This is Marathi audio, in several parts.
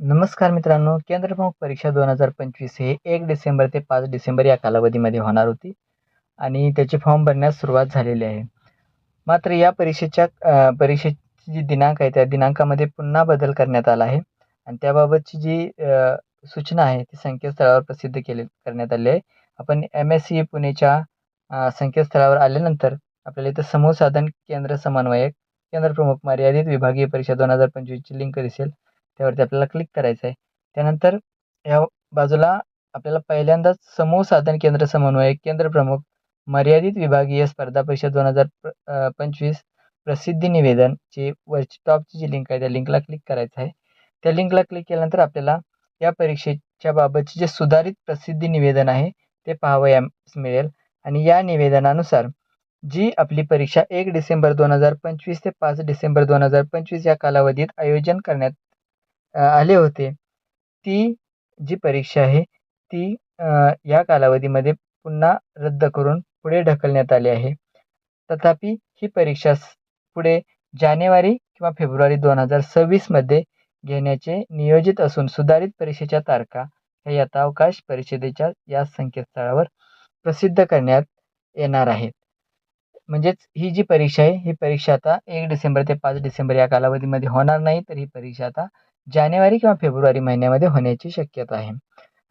नमस्कार मित्रांनो केंद्र प्रमुख परीक्षा दोन हजार पंचवीस हे एक डिसेंबर ते पाच डिसेंबर या कालावधीमध्ये होणार होती आणि त्याचे फॉर्म भरण्यास सुरुवात झालेली आहे. मात्र या परीक्षेच्या परीक्षेची जी दिनांक आहे त्या दिनांकामध्ये पुन्हा बदल करण्यात आला आहे आणि त्याबाबतची जी सूचना आहे ती संकेतस्थळावर प्रसिद्ध केले करण्यात आली आहे. आपण एम एस सी पुणेच्या संकेतस्थळावर आल्यानंतर आपल्याला इथं समूह साधन केंद्र समन्वयक केंद्र प्रमुख मर्यादित विभागीय परीक्षा दोन हजार पंचवीसची लिंक दिसेल. त्यावरती आपल्याला क्लिक करायचं आहे त्यानंतर या बाजूला आपल्याला पहिल्यांदाच समूह साधन केंद्र समन्वयक केंद्र प्रमुख मर्यादित विभागीय स्पर्धा परीक्षा दोन हजार प पंचवीस प्रसिद्धी निवेदनची वरची टॉपची जी लिंक आहे त्या लिंकला क्लिक करायचं आहे. त्या लिंकला क्लिक केल्यानंतर आपल्याला या परीक्षेच्या बाबतचे जे सुधारित प्रसिद्धी निवेदन आहे ते पाहावयास मिळेल. आणि या निवेदनानुसार जी आपली परीक्षा एक डिसेंबर दोन हजार पंचवीस ते पाच डिसेंबर दोन हजार पंचवीस या कालावधीत आयोजन करण्यात आले होते. ती जी परीक्षा आहे ती या कालावधीमध्ये पुन्हा रद्द करून पुढे ढकलण्यात आली आहे. तथापि ही परीक्षा पुढे जानेवारी किंवा फेब्रुवारी दोन हजार सव्वीसमध्ये घेण्याचे नियोजित असून सुधारित परीक्षेच्या तारखा ह्या यथावकाश परिषदेच्या या संकेतस्थळावर प्रसिद्ध करण्यात येणार आहेत. म्हणजेच ही जी परीक्षा आहे ही परीक्षा आता एक डिसेंबर ते पाच डिसेंबर या कालावधीमध्ये होणार नाही तर ही परीक्षा आता जानेवारी किंवा फेब्रुवारी महिन्यामध्ये होण्याची शक्यता आहे.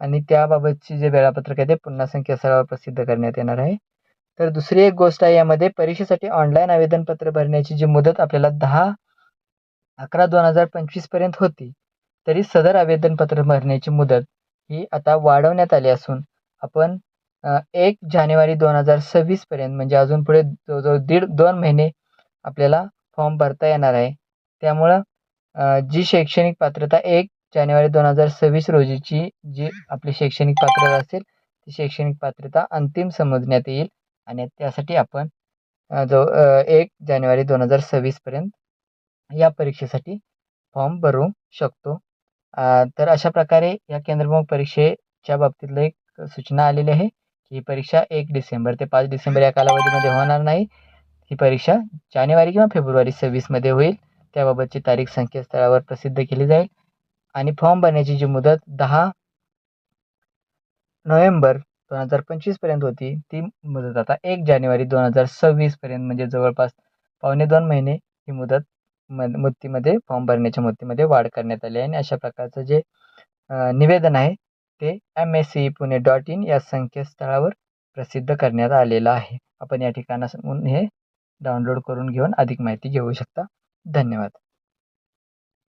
आणि त्याबाबतची जे वेळापत्रक आहे ते पुन्हा संकेतस्थळावर प्रसिद्ध करण्यात येणार आहे. तर दुसरी एक गोष्ट आहे यामध्ये परीक्षेसाठी ऑनलाईन आवेदनपत्र भरण्याची जी मुदत आपल्याला दहा अकरा दोन हजार पंचवीसपर्यंत होती तरी सदर आवेदनपत्र भरण्याची मुदत ही आता वाढवण्यात आली असून आपण एक जानेवारी दोन हजार सव्वीसपर्यंत म्हणजे अजून पुढे जवळजवळ दीड दोन महिने आपल्याला फॉर्म भरता येणार आहे. त्यामुळं जी शैक्षणिक पात्रता एक जानेवारी दोन हजार सव्वीस रोजीची जी आपली शैक्षणिक पात्रता असेल ती शैक्षणिक पात्रता अंतिम समजण्यात येईल. आणि त्यासाठी आपण जो एक जानेवारी दोन हजार सव्वीसपर्यंत या परीक्षेसाठी फॉर्म भरू शकतो. तर अशा प्रकारे या केंद्रप्रमुख परीक्षेच्या बाबतीतलं एक सूचना आलेली आहे. ही परीक्षा एक डिसेंबर ते पाच डिसेंबर या कालावधीमध्ये होणार नाही. ही परीक्षा जानेवारी किंवा फेब्रुवारी सव्वीसमध्ये होईल. त्याबाबतची तारीख संकेतस्थळावर प्रसिद्ध केली जाईल. आणि फॉर्म भरण्याची जी मुदत दहा नोव्हेंबर दोन हजार पंचवीसपर्यंत होती ती मुदत आता एक जानेवारी दोन हजार सव्वीसपर्यंत म्हणजे जवळपास पावणे दोन महिने ही मुदत म मुदतीमध्ये फॉर्म भरण्याच्या मुदतीमध्ये वाढ करण्यात आली आहे. आणि अशा प्रकारचं जे निवेदन आहे ते M S C Pune dot in या संकेतस्थळावर प्रसिद्ध करण्यात आलेलं आहे. आपण या ठिकाणाहून हे डाउनलोड करून घेऊन अधिक माहिती घेऊ शकता. धन्यवाद.